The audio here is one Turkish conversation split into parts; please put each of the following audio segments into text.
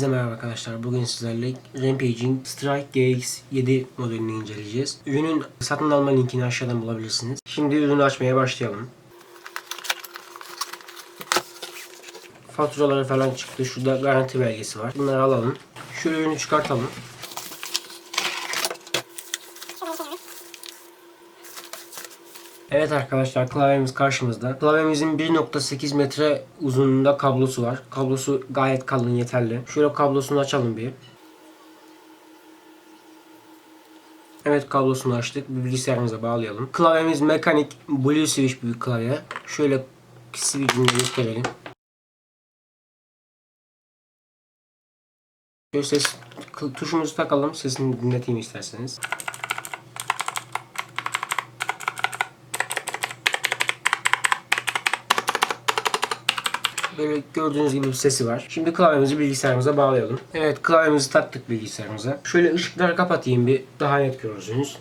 Hepinize merhaba arkadaşlar. Bugün sizlerle Rampage'in Strike GX7 modelini inceleyeceğiz. Ürünün satın alma linkini aşağıdan bulabilirsiniz. Şimdi ürünü açmaya başlayalım. Faturaları falan çıktı. Şurada garanti belgesi var. Bunları alalım. Şu ürünü çıkartalım. Evet arkadaşlar klavyemiz karşımızda. Klavyemizin 1.8 metre uzunluğunda kablosu var. Kablosu gayet kalın yeterli. Şöyle kablosunu açalım bir. Evet kablosunu açtık. Bilgisayarımıza bağlayalım. Klavyemiz mekanik Blue Switch bir klavye. Şöyle switch'ini gösterelim. Şöyle ses tuşumuzu takalım. Sesini dinleteyim isterseniz. Böyle gördüğünüz gibi bir sesi var. Şimdi klavyemizi bilgisayarımıza bağlayalım. Evet klavyemizi taktık bilgisayarımıza. Şöyle ışıkları kapatayım bir daha net görürsünüz.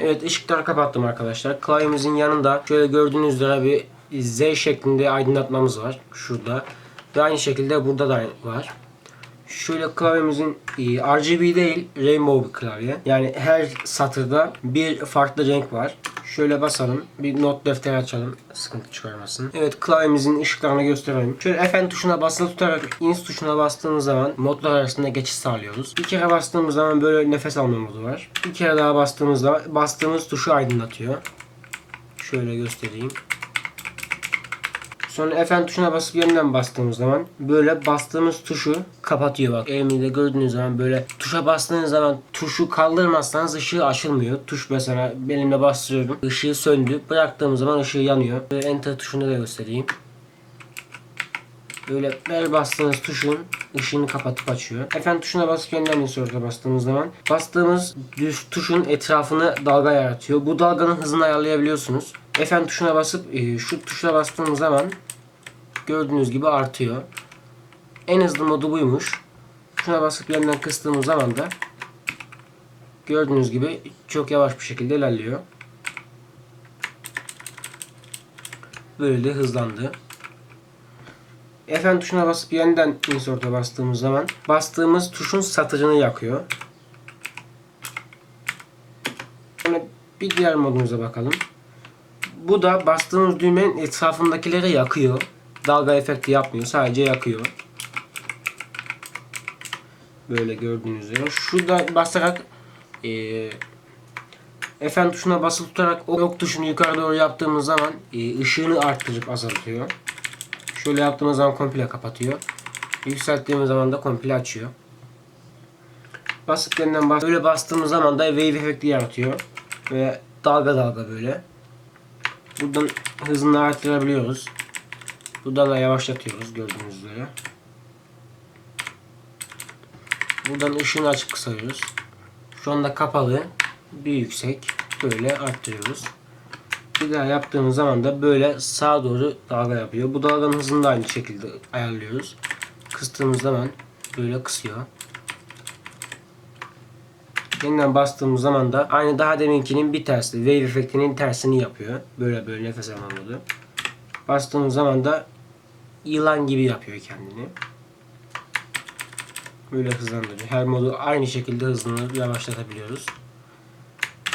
Evet ışıkları kapattım arkadaşlar. Klavyemizin yanında şöyle gördüğünüz üzere bir Z şeklinde aydınlatmamız var. Şurada. Ve aynı şekilde burada da var. Şöyle klavyemizin e, RGB değil rainbow bir klavye. Yani her satırda bir farklı renk var. Şöyle basalım. Bir not defteri açalım. Sıkıntı çıkarmasın. Evet klavyemizin ışıklarını gösterelim. Şöyle Fn tuşuna basılı tutarak ins tuşuna bastığımız zaman modlar arasında geçiş sağlıyoruz. Bir kere bastığımız zaman böyle nefes alma modu var. Bir kere daha bastığımızda bastığımız tuşu aydınlatıyor. Şöyle göstereyim. Sonra Fn tuşuna basıp yeniden bastığımız zaman böyle bastığımız tuşu kapatıyor bak. Elimde gördüğünüz zaman böyle tuşa bastığınız zaman tuşu kaldırmazsanız ışığı açılmıyor. Tuş mesela elimle bastırıyorum. Işığı söndü. Bıraktığım zaman ışığı yanıyor. Böyle enter tuşunu da göstereyim. Böyle her bastığınız tuşun ışığını kapatıp açıyor. Fn tuşuna basıp yeniden insert'e bastığımız zaman bastığımız düz tuşun etrafını dalga yaratıyor. Bu dalganın hızını ayarlayabiliyorsunuz. Fn tuşuna basıp e, şu tuşa bastığımız zaman gördüğünüz gibi artıyor. En hızlı modu buymuş. Şuna basıp yeniden kıstığımız zaman da gördüğünüz gibi çok yavaş bir şekilde ilerliyor. Böyle de hızlandı. Fn tuşuna basıp yeniden insert'e bastığımız zaman bastığımız tuşun satırını yakıyor. Sonra bir diğer modumuza bakalım. Bu da bastığımız düğmenin etrafındakileri yakıyor. Dalga efekti yapmıyor. Sadece yakıyor. Böyle gördüğünüz üzere. Şurada basarak e, Fn tuşuna basılı tutarak ok tuşunu yukarı doğru yaptığımız zaman e, ışığını arttırıp azaltıyor. Şöyle yaptığımız zaman komple kapatıyor. Yükselttiğimiz zaman da komple açıyor. Yeniden bas böyle bastığımız zaman da wave efekti yaratıyor. Ve dalga dalga böyle. Buradan hızını arttırabiliyoruz. Buradan da yavaşlatıyoruz gördüğünüz üzere. Buradan ışığını açıp kısıyoruz. Şu anda kapalı. Bir yüksek. Böyle arttırıyoruz. Bir daha yaptığımız zaman da böyle sağa doğru dalga yapıyor. Bu dalganın hızını da aynı şekilde ayarlıyoruz. Kıstığımız zaman böyle kısıyor. Yeniden bastığımız zaman da aynı daha deminkinin bir tersi. Wave efektinin tersini yapıyor. Böyle böyle nefes modu. Bastığımız zaman da yılan gibi yapıyor kendini. Böyle hızlandırıyor. Her modu aynı şekilde hızını yavaşlatabiliyoruz.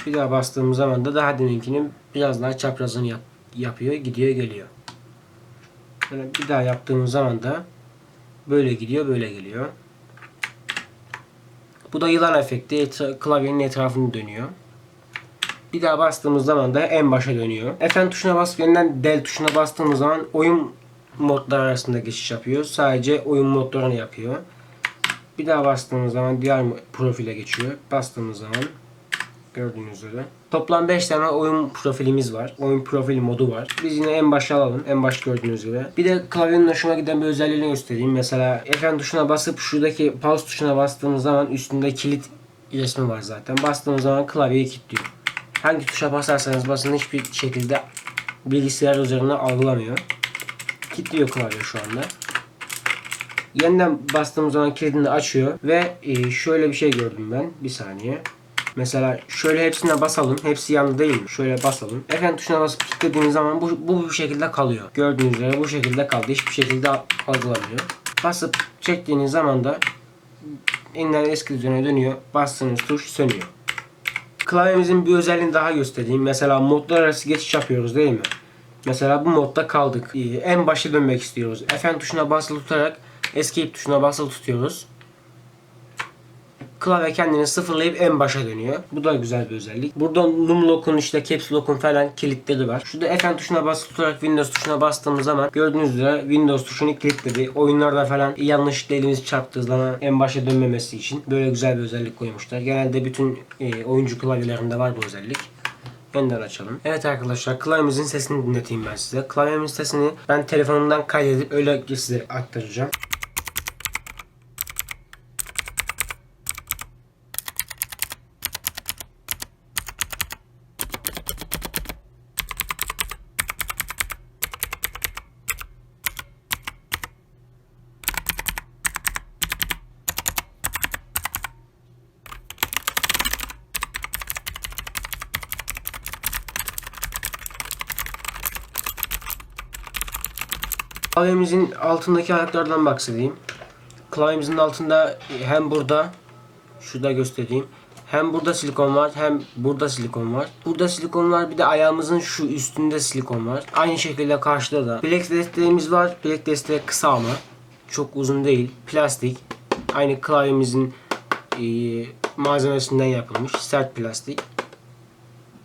Bir daha bastığımız zaman da daha deminkinin biraz daha çaprazını yap yapıyor. Gidiyor geliyor. Böyle bir daha yaptığımız zaman da böyle gidiyor böyle geliyor. Bu da yılan efekti. Klavyenin etrafını dönüyor. Bir daha bastığımız zaman da en başa dönüyor. Fn tuşuna basıp yeniden del tuşuna bastığımız zaman oyun modlar arasında geçiş yapıyor. Sadece oyun modlarını yapıyor. Bir daha bastığımız zaman diğer profile geçiyor. Bastığımız zaman gördüğünüz üzere. Toplam 5 tane oyun profilimiz var. Oyun profili modu var. Biz yine en başa alalım. En baş gördüğünüz gibi. Bir de klavyenin hoşuma giden bir özelliğini göstereyim. Mesela ekran tuşuna basıp şuradaki pause tuşuna bastığımız zaman üstünde kilit resmi var zaten. Bastığımız zaman klavyeyi kilitliyor. Hangi tuşa basarsanız basın hiçbir şekilde bilgisayar üzerine algılamıyor. Kilitliyor klavye şu anda. Yeniden bastığımız zaman kilidini açıyor ve e, şöyle bir şey gördüm ben. Bir saniye. Mesela şöyle hepsine basalım. Hepsi yandı değil mi? Şöyle basalım. F tuşuna basıp kilitlediğiniz zaman bu, bu bu şekilde kalıyor. Gördüğünüz üzere bu şekilde kaldı. Hiçbir şekilde algılamıyor. Basıp çektiğiniz zaman da yeniden eski düzene dönüyor. Bastığınız tuş sönüyor. Klavyemizin bir özelliğini daha göstereyim. Mesela modlar arası geçiş yapıyoruz değil mi? Mesela bu modda kaldık. Ee, En başa dönmek istiyoruz. Fn tuşuna basılı tutarak Escape tuşuna basılı tutuyoruz. Klavye kendini sıfırlayıp en başa dönüyor. Bu da güzel bir özellik. Burada numlock'un işte caps lock'un falan kilitleri var. Şurada Fn tuşuna basılı tutarak Windows tuşuna bastığımız zaman gördüğünüz üzere Windows tuşunu kilitledi. Oyunlarda falan yanlışlıkla elimizi çarptığı zaman en başa dönmemesi için böyle güzel bir özellik koymuşlar. Genelde bütün e, oyuncu klavyelerinde var bu özellik. Yeniden açalım. Evet arkadaşlar klavyemizin sesini dinleteyim ben size. Klavyemin sesini ben telefonumdan kaydedip öyle size aktaracağım. Klavyemizin altındaki ayaklardan bahsedeyim. Klavyemizin altında hem burada şurada göstereyim. Hem burada silikon var hem burada silikon var. Burada silikon var bir de ayağımızın şu üstünde silikon var. Aynı şekilde karşıda da. Bilek desteğimiz var. Bilek desteği kısa ama. Çok uzun değil. Plastik. Aynı klavyemizin e, malzemesinden yapılmış. Sert plastik.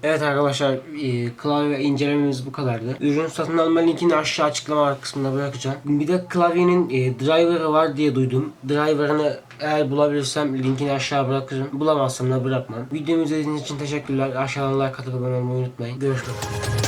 Evet arkadaşlar e, klavye incelememiz bu kadardı. Ürün satın alma linkini aşağı açıklama kısmına bırakacağım. Bir de klavyenin e, driver'ı var diye duydum. Driver'ını eğer bulabilirsem linkini aşağı bırakırım. Bulamazsam da bırakmam. Videomu izlediğiniz için teşekkürler. Aşağıdan like atıp abone olmayı unutmayın. Görüşmek üzere.